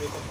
Bye.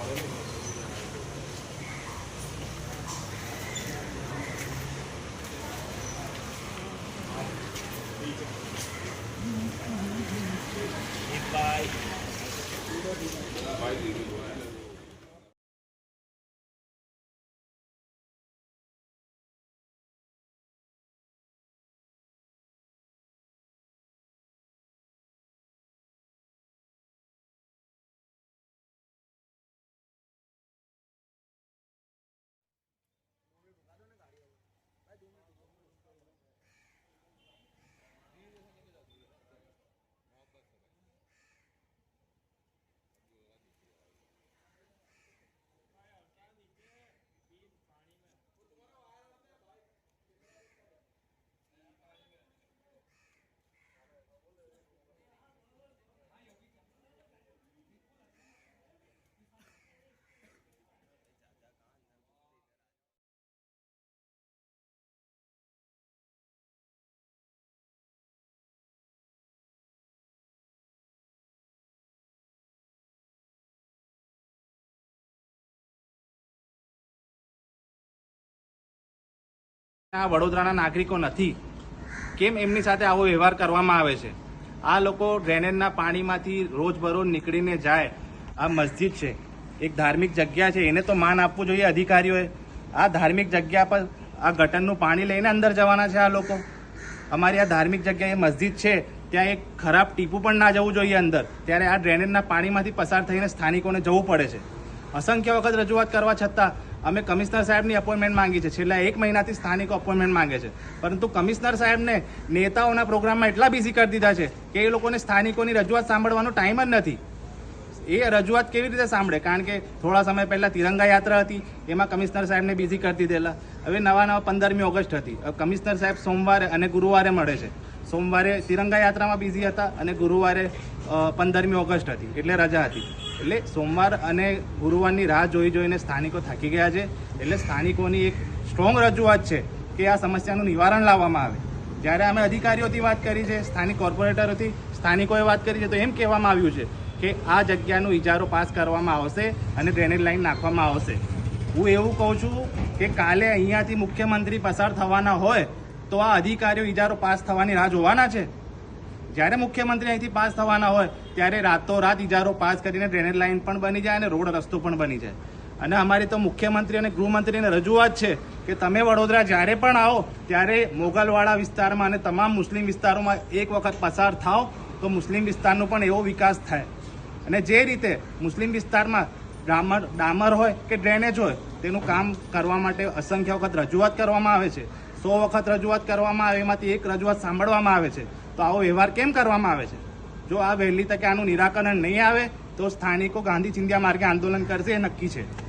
આ વડોદરાના નાગરિકો નથી. કેમ એમની સાથે આવો વ્યવહાર કરવામાં આવે છે? આ લોકો ડ્રેનેજના પાણીમાંથી રોજબરોજ નીકળીને જાય. આ મસ્જિદ છે. એક ધાર્મિક જગ્યા છે. એને તો માન આપવું જોઈએ અધિકારીઓએ. આ ધાર્મિક જગ્યા પર આ ગટરનું પાણી લઈને અંદર જવાના છે આ લોકો. અમારી આ ધાર્મિક જગ્યા એ મસ્જિદ છે. ત્યાં એક ખરાબ ટીપું પણ ના જવું જોઈએ અંદર. ત્યારે આ ડ્રેનેજના પાણીમાંથી પસાર થઈને સ્થાનિકોને જવું પડે છે. અસંખ્ય વખત રજૂઆત કરવા છતાં અમે કમિશનર સાહેબની અપોઇન્ટમેન્ટ માંગી છે. છેલ્લા એક મહિનાથી સ્થાનિકો અપોઇન્ટમેન્ટ માંગે છે. પરંતુ કમિશનર સાહેબને નેતાઓના પ્રોગ્રામમાં એટલા બિઝી કરી દીધા છે કે એ લોકોને સ્થાનિકોની રજૂઆત સાંભળવાનો ટાઈમ જ નથી. એ રજૂઆત કેવી રીતે સાંભળે? કારણ કે થોડા સમય પહેલાં તિરંગા યાત્રા હતી, એમાં કમિશનર સાહેબને બિઝી કરી દીધેલા. હવે નવા નવા પંદરમી ઓગસ્ટ હતી. કમિશનર સાહેબ સોમવારે અને ગુરુવારે મળે છે. સોમવારે તિરંગા યાત્રામાં બિઝી હતા અને ગુરુવારે પંદરમી ઓગસ્ટ હતી. એટલે રજા હતી. એટલે સોમવાર અને ગુરુવારની રાહ જોઈ જોઈને સ્થાનિકો થાકી ગયા છે. એટલે સ્થાનિકોની એક સ્ટ્રોંગ રજૂઆત છે કે આ સમસ્યાનું નિવારણ લાવવામાં આવે. જ્યારે અમે અધિકારીઓથી વાત કરી છે, સ્થાનિક કોર્પોરેટરોથી સ્થાનિકોએ વાત કરી છે, તો એમ કહેવામાં આવ્યું છે કે આ જગ્યાનું ઇજારો પાસ કરવામાં આવશે અને ડ્રેનેજ લાઈન નાખવામાં આવશે. હું એવું કહું છું કે કાલે અહીંયાથી મુખ્યમંત્રી પસાર થવાના હોય, તો આ અધિકારીઓ ઇજારો પાસ થવાની રાહ જોવાના છે. જ્યારે મુખ્યમંત્રી અહીંથી પાસ થવાના હોય, ત્યારે રાતોરાત ઇજારો પાસ કરીને ડ્રેનેજ લાઇન પણ બની જાય અને રોડ રસ્તો પણ બની જાય. અને અમારી તો મુખ્યમંત્રી અને ગૃહમંત્રીને રજૂઆત છે કે તમે વડોદરા જ્યારે પણ આવો, ત્યારે મોગલવાડા વિસ્તારમાં અને તમામ મુસ્લિમ વિસ્તારોમાં એક વખત પસાર થાઓ, તો મુસ્લિમ વિસ્તારનો પણ એવો વિકાસ થાય. અને જે રીતે મુસ્લિમ વિસ્તારમાં ડામર ડામર હોય કે ડ્રેનેજ હોય, તેનું કામ કરવા માટે અસંખ્ય વખત રજૂઆત કરવામાં આવે છે. સો વખત રજૂઆત કરવામાં આવે, એમાંથી એક રજૂઆત સાંભળવામાં આવે છે. તો આવો વ્યવહાર કેમ કરવામાં આવે છે? જો આ વહેલી તકે આનું નિરાકરણ નહીં આવે, તો સ્થાનિકો ગાંધી ચિંધ્યા માર્ગે આંદોલન કરશે એ નક્કી છે.